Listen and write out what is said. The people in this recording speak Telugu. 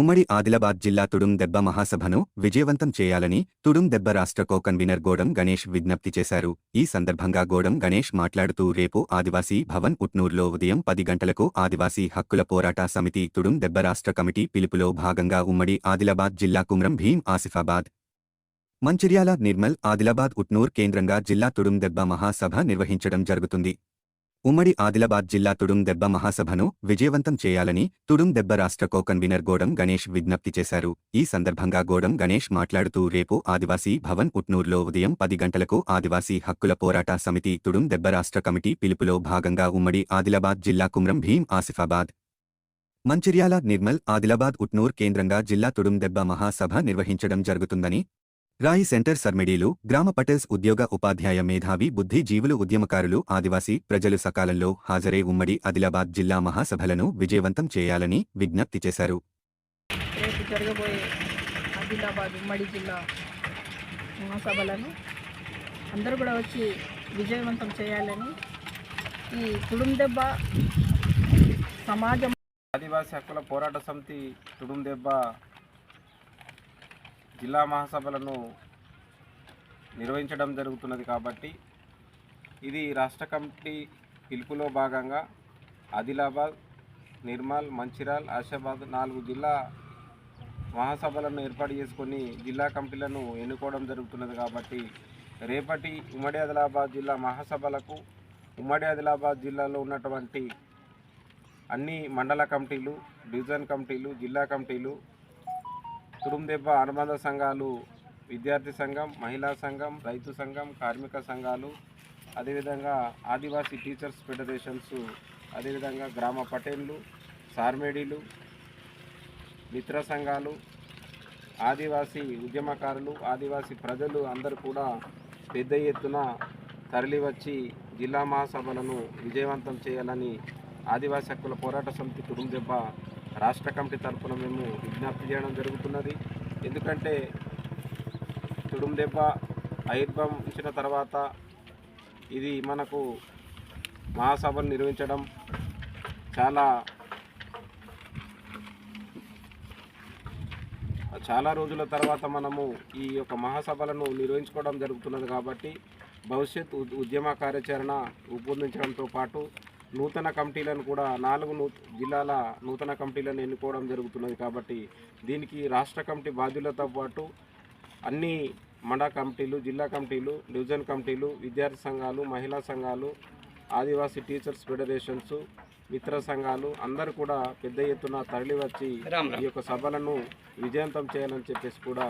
ఉమ్మడి ఆదిలాబాద్ జిల్లా తుడుం దెబ్బ మహాసభను విజయవంతం చేయాలని తుడుం దెబ్బ రాష్ట్ర కో కన్వీనర్ గోడం గణేష్ విజ్ఞప్తి చేశారు. ఈ సందర్భంగా గోడం గణేష్ మాట్లాడుతూ రేపు ఆదివాసీ భవన్ ఉట్నూర్లో ఉదయం పది గంటలకు ఆదివాసీ హక్కుల పోరాట సమితి తుడుం దెబ్బ రాష్ట్ర కమిటీ పిలుపులో భాగంగా ఉమ్మడి ఆదిలాబాద్ జిల్లా కుమ్రం భీం ఆసిఫాబాద్. మంచిర్యాల నిర్మల్ ఆదిలాబాద్ ఉట్నూర్ కేంద్రంగా జిల్లా తుడుం దెబ్బ మహాసభ నిర్వహించడం జరుగుతుంది. ఉమ్మడి ఆదిలాబాద్ జిల్లా తుడుం దెబ్బ మహాసభను విజయవంతం చేయాలని తుడుం దెబ్బ రాష్ట్ర కో కన్వీనర్ గోడం గణేష్ విజ్ఞప్తి చేశారు. ఈ సందర్భంగా గోడం గణేష్ మాట్లాడుతూ రేపు ఆదివాసీ భవన్ ఉట్నూర్లో ఉదయం పది గంటలకు ఆదివాసీ హక్కుల పోరాట సమితి తుడుం దెబ్బ రాష్ట్ర కమిటీ పిలుపులో భాగంగా ఉమ్మడి ఆదిలాబాద్ జిల్లా కుమ్రం భీం ఆసిఫాబాద్ మంచిర్యాల నిర్మల్ ఆదిలాబాద్ ఉట్నూర్ కేంద్రంగా జిల్లా తుడుం దెబ్బ మహాసభ నిర్వహించడం జరుగుతుందని రాయి సెంటర్ సర్మిడీలు గ్రామ పటేల్స్ ఉద్యోగ ఉపాధ్యాయ మేధావి బుద్ధి జీవులు ఉద్యమకారులు ఆదివాసీ ప్రజలు సకాలంలో హాజరై ఉమ్మడి ఆదిలాబాద్ జిల్లా మహాసభలను విజయవంతం చేయాలని విజ్ఞప్తి చేశారు. రేపు జరగబోయే ఆదిలాబాద్ ఉమ్మడి జిల్లా మహాసభలను అందరూ కూడా వచ్చి విజయవంతం చేయాలని ఈ కుటుంబ సమాజం ఆదివాసీ హక్కుల పోరాట సమితి తుడుం దెబ్బ జిల్లా మహాసభలను నిర్వహించడం జరుగుతున్నది కాబట్టి ఇది రాష్ట్ర కమిటీ పిలుపులో భాగంగా ఆదిలాబాద్ నిర్మల్ మంచిర్యాల్ ఆశాబాద్ నాలుగు జిల్లా మహాసభలను ఏర్పాటు చేసుకొని జిల్లా కమిటీలను ఎన్నుకోవడం జరుగుతున్నది కాబట్టి రేపటి ఉమ్మడి ఆదిలాబాద్ జిల్లా మహాసభలకు ఉమ్మడి ఆదిలాబాద్ జిల్లాలో ఉన్నటువంటి అన్ని మండల కమిటీలు డివిజన్ కమిటీలు జిల్లా కమిటీలు తుడుందెబ్బ అనుబంధ సంఘాలు విద్యార్థి సంఘం మహిళా సంఘం రైతు సంఘం కార్మిక సంఘాలు అదేవిధంగా ఆదివాసీ టీచర్స్ ఫెడరేషన్స్ అదేవిధంగా గ్రామ పటేన్లు సార్మేడీలు మిత్ర సంఘాలు ఆదివాసీ ఉద్యమకారులు ఆదివాసీ ప్రజలు అందరూ కూడా పెద్ద ఎత్తున తరలివచ్చి జిల్లా మహాసభలను విజయవంతం చేయాలని ఆదివాసీ హక్కుల పోరాట సమితి కుటుంబెబ్బ రాష్ట్ర కమిటీ తరఫున మేము విజ్ఞప్తి చేయడం జరుగుతున్నది. ఎందుకంటే తుడుందెబ్బ ఆవిర్భవించిన తర్వాత ఇది మనకు మహాసభలు నిర్వహించడం చాలా చాలా రోజుల తర్వాత మనము ఈ యొక్క మహాసభలను నిర్వహించుకోవడం జరుగుతున్నది కాబట్టి భవిష్యత్ ఉద్యమ కార్యాచరణ రూపొందించడంతో పాటు నూతన కమిటీలను కూడా నాలుగు నూ జిల్లాల నూతన కమిటీలను ఎన్నుకోవడం జరుగుతున్నది కాబట్టి దీనికి రాష్ట్ర కమిటీ బాధ్యులతో పాటు అన్ని మండల కమిటీలు జిల్లా కమిటీలు డివిజన్ కమిటీలు విద్యార్థి సంఘాలు మహిళా సంఘాలు ఆదివాసీ టీచర్స్ ఫెడరేషన్స్ మిత్ర సంఘాలు అందరూ కూడా పెద్ద ఎత్తున తరలి వచ్చి ఈ యొక్క సభలను విజయవంతం చేయాలని చెప్పేసి కూడా